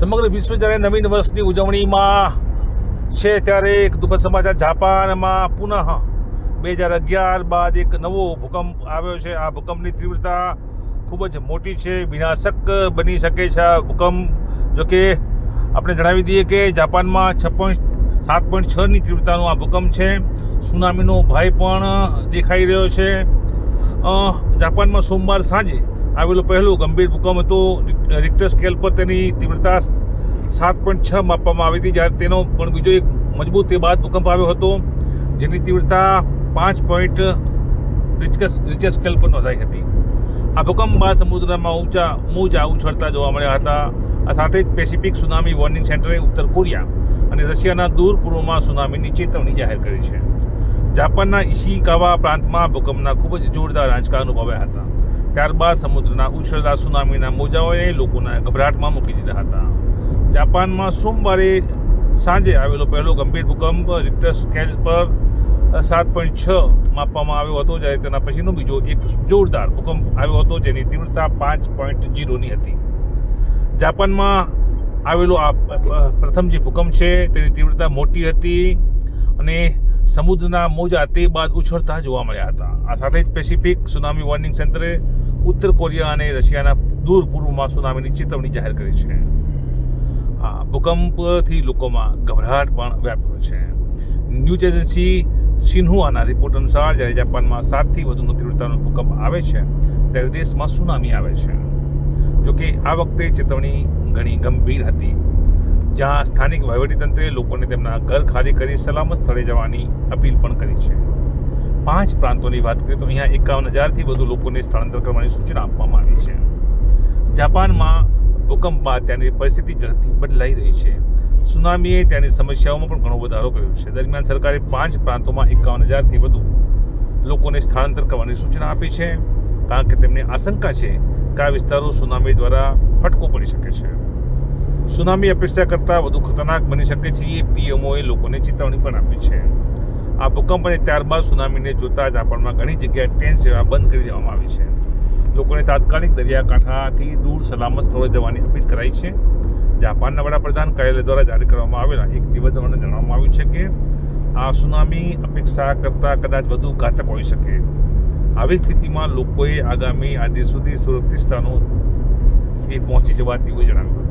સમગ્ર વિશ્વ જ્યારે નવીન વર્ષની ઉજવણીમાં છે ત્યારે એક દુઃખદ સમાચાર. જાપાનમાં પુનઃ બે હજાર અગિયાર બાદ એક નવો ભૂકંપ આવ્યો છે. આ ભૂકંપની તીવ્રતા ખૂબ જ મોટી છે. વિનાશક બની શકે છે આ ભૂકંપ. જોકે આપણે જણાવી દઈએ કે જાપાનમાં છ પોઈન્ટ સાત પોઈન્ટ છની તીવ્રતાનો આ ભૂકંપ છે. સુનામીનો ભય પણ દેખાઈ રહ્યો છે. જાપાનમાં સોમવાર સાંજે આવેલો પહેલો ગંભીર ભૂકંપ હતો. રિક્ટર સ્કેલ પર તેની તીવ્રતા સાત પોઈન્ટ છ માપવામાં આવી હતી, જ્યારે તેનો પણ બીજો એક મજબૂત તે બાદ ભૂકંપ આવ્યો હતો, જેની તીવ્રતા પાંચ પોઈન્ટ રિચર સ્કેલ પર નોંધાઈ હતી. આ ભૂકંપ બાદ સમુદ્રમાં ઊંચા, મોજા ઉછળતા જોવા મળ્યા હતા. આ સાથે જ પેસિફિક સુનામી વોર્નિંગ સેન્ટરે ઉત્તર કોરિયા અને રશિયાના દૂર પૂર્વમાં સુનામીની ચેતવણી જાહેર કરી છે. જાપાનના ઇશિકાવા પ્રાંતમાં ભૂકંપના ખૂબ જ જોરદાર આંચકા અનુભવ્યા હતા. ત્યારબાદ સમુદ્રના ઉછળતા સુનામીના મોજાઓએ લોકોના ગભરાટમાં મૂકી દીધા હતા. જાપાનમાં સોમવારે સાંજે આવેલો પહેલો ગંભીર ભૂકંપ રિક્ટર સ્કેલ પર સાત પોઈન્ટ છ માપવામાં આવ્યો હતો, જ્યારે તેના પછીનો બીજો એક જોરદાર ભૂકંપ આવ્યો હતો, જેની તીવ્રતા પાંચ પોઈન્ટ જીરોની હતી. જાપાનમાં આવેલો આ પ્રથમ જે ભૂકંપ છે, તેની તીવ્રતા મોટી હતી અને સમુદ્રના મોજા તે બાદ ઉછળતા જોવા મળ્યા હતા. આ સાથે જ પેસિફિક સુનામી વોર્નિંગ સેન્ટરે ઉત્તર કોરિયા અને રશિયાના દૂર પૂર્વમાં સુનામીની ચેતવણી જાહેર કરી છે. આ ભૂકંપથી લોકોમાં ગભરાટ પણ વ્યાપ્યો છે. ન્યૂઝ એજન્સી સિન્હુઆના રિપોર્ટ અનુસાર જ્યારે જાપાનમાં સાતથી વધુનો તીવ્રતાનો ભૂકંપ આવે છે, ત્યારે દેશમાં સુનામી આવે છે. જોકે આ વખતે ચેતવણી ઘણી ગંભીર હતી. જ્યાં સ્થાનિક વહીવટીતંત્રે લોકોને તેમના ઘર ખાલી કરી સલામત સ્થળે જવાની અપીલ પણ કરી છે. પાંચ પ્રાંતોની વાત કરીએ તો અહીંયા એકાવન હજારથી વધુ લોકોને સ્થળાંતર કરવાની સૂચના આપવામાં આવી છે. જાપાનમાં ભૂકંપ બાદ ત્યાંની પરિસ્થિતિ ઝડપથી બદલાઈ રહી છે. સુનામીએ ત્યાંની સમસ્યાઓમાં પણ ઘણો વધારો કર્યો છે. દરમિયાન સરકારે પાંચ પ્રાંતોમાં એકાવન હજારથી વધુ લોકોને સ્થળાંતર કરવાની સૂચના આપી છે, કારણ કે તેમને આશંકા છે કે આ વિસ્તારો સુનામી દ્વારા ફટકો પડી શકે છે. સુનામી અપેક્ષા કરતાં વધુ ખતરનાક બની શકે છે એ પીએમઓએ લોકોને ચેતવણી પણ આપી છે. આ ભૂકંપ અને ત્યારબાદ સુનામીને જોતા જાપાનમાં ઘણી જગ્યાએ ટ્રેન સેવા બંધ કરી દેવામાં આવી છે. લોકોને તાત્કાલિક દરિયાકાંઠાથી દૂર સલામત સ્થળે જવાની અપીલ કરાઈ છે. જાપાનના વડાપ્રધાન કાર્યાલય દ્વારા જારી કરવામાં આવેલા એક નિવેદનમાં જણાવવામાં આવ્યું છે કે, આ સુનામી અપેક્ષા કરતાં કદાચ વધુ ઘાતક હોઈ શકે. આવી સ્થિતિમાં લોકોએ આગામી આદેશ સુધી સુરક્ષિત સ્થાનો એ પહોંચી જવા તેવું જણાવ્યું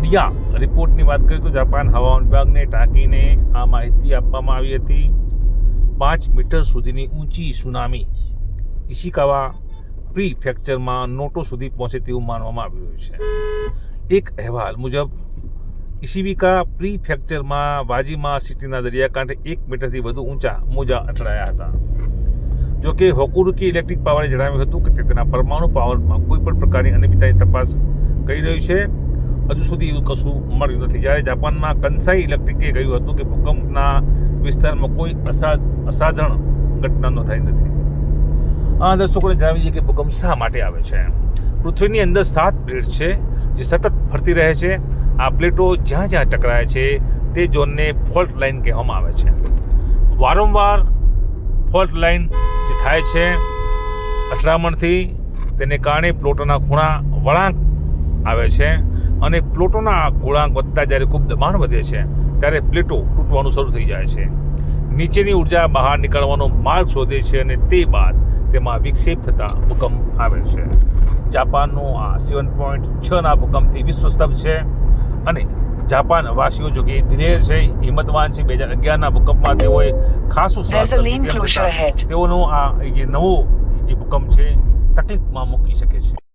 હતું ડિયા રિપોર્ટની વાત કરીએ તો જાપાન હવામાન વિભાગને ટાંકીને આ માહિતી આપવામાં આવી હતી. પાંચ મીટર સુધીની ઊંચી સુનામી ઇશિકાવા પ્રી ફ્રેક્ચરમાં નોટો સુધી પહોંચે તેવું માનવામાં આવી રહ્યું છે. એક અહેવાલ મુજબ ઇશિબિકા પ્રી ફ્રેક્ચરમાં વાજીમા સિટીના દરિયાકાંઠે એક મીટરથી વધુ ઊંચા મોજા અથડાયા હતા. જો કે, હોકુરુકી ઇલેક્ટ્રિક પાવરે જણાવ્યું હતું કે તેના પરમાણુ પાવરમાં કોઈ પણ પ્રકારની અનિયમિતતાની તપાસ કરી રહ્યું છે. હજુ સુધી એવું કશું મળ્યું નથી. જ્યારે જાપાનમાં કંસાઈ ઇલેક્ટ્રિકે કહ્યું હતું કે ભૂકંપના વિસ્તારમાં કોઈ અસા અસાધારણ ઘટના નોંધાઈ નથી. આ દર્શકોને જણાવી દઈએ કે ભૂકંપ શા માટે આવે છે? પૃથ્વીની અંદર સાત પ્લેટ છે જે સતત ફરતી રહે છે. આ પ્લેટો જ્યાં જ્યાં ટકરાય છે તે ઝોનને ફોલ્ટ લાઇન કહેવામાં આવે છે. વારંવાર ફોલ્ટ લાઇન જે થાય છે અથડામણથી તેને કારણે પ્લોટોના ખૂણા વળાંક આવે છે. અને પ્લેટોના ગોળાંક વધતા જ્યારે ખૂબ દબાણ વધે છે ત્યારે પ્લેટો તૂટવાનું શરૂ થઈ જાય છે. નીચેની ઊર્જા બહાર નીકળવાનો માર્ગ શોધે છે અને તે બાદ તેમાં વિક્ષેપ થતા ભૂકંપ આવે છે. જાપાનનો આ સેવન પોઈન્ટ છના ભૂકંપથી વિશ્વ સ્તબ્ધ છે અને જાપાન વાસીઓ જો કે ધીરેર છે હિંમતવાન છે. બે હજાર અગિયારના ભૂકંપમાં તેઓએ ખાસું. તેઓનો આ જે નવો જે ભૂકંપ છે તકલીફમાં મૂકી શકે છે.